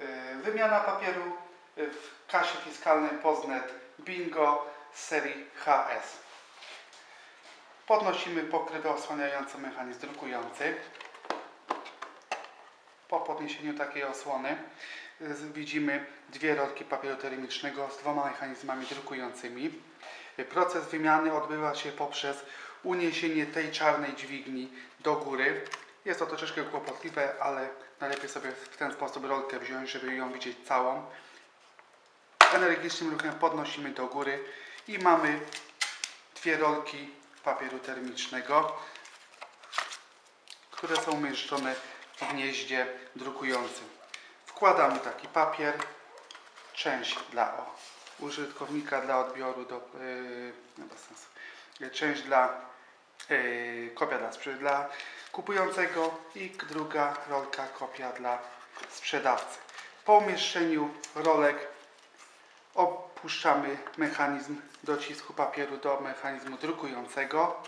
Y, Wymiana papieru w kasie fiskalnej Poznet Bingo z serii HS. Podnosimy pokrywę osłaniającą mechanizm drukujący. Po podniesieniu takiej osłony z- widzimy dwie rolki papieru termicznego z dwoma mechanizmami drukującymi. Y, Proces wymiany odbywa się poprzez uniesienie tej czarnej dźwigni do góry. Jest to troszeczkę kłopotliwe, ale najlepiej sobie w ten sposób rolkę wziąć, żeby ją widzieć całą. Energicznym ruchem podnosimy do góry i mamy dwie rolki papieru termicznego, które są umieszczone w gnieździe drukującym. Wkładamy taki papier, część dla o, użytkownika, dla odbioru, do, yy, no bez sensu. Część dla yy, kopia dla, dla kupującego i druga rolka kopia dla sprzedawcy. Po umieszczeniu rolek opuszczamy mechanizm docisku papieru do mechanizmu drukującego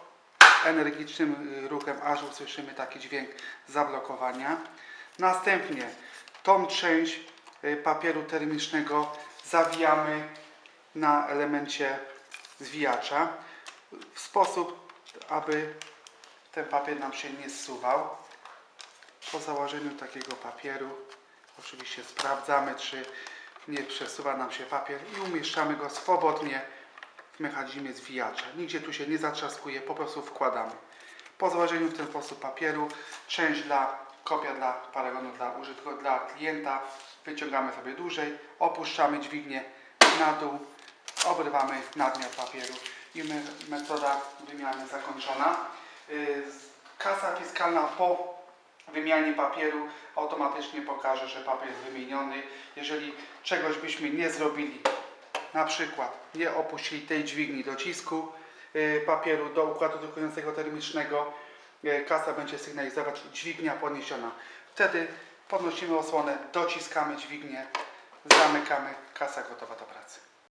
energicznym ruchem, aż usłyszymy taki dźwięk zablokowania. Następnie tą część y, papieru termicznego zawijamy na elemencie zwijacza w sposób, aby ten papier nam się nie zsuwał. Po założeniu takiego papieru oczywiście sprawdzamy, czy nie przesuwa nam się papier i umieszczamy go swobodnie w mechanizmie zwijacza. Nigdzie tu się nie zatrzaskuje, po prostu wkładamy. Po założeniu w ten sposób papieru, część dla kopia dla paragonu dla użytku dla klienta, wyciągamy sobie dłużej, opuszczamy dźwignię na dół, obrywamy nadmiar papieru i me- metoda wymiany zakończona. Yy, Kasa fiskalna po wymianie papieru automatycznie pokaże, że papier jest wymieniony. Jeżeli czegoś byśmy nie zrobili, na przykład nie opuścili tej dźwigni docisku y, papieru do układu drukującego termicznego, y, kasa będzie sygnalizować dźwignia podniesiona. Wtedy podnosimy osłonę, dociskamy dźwignię, zamykamy, kasa gotowa do pracy.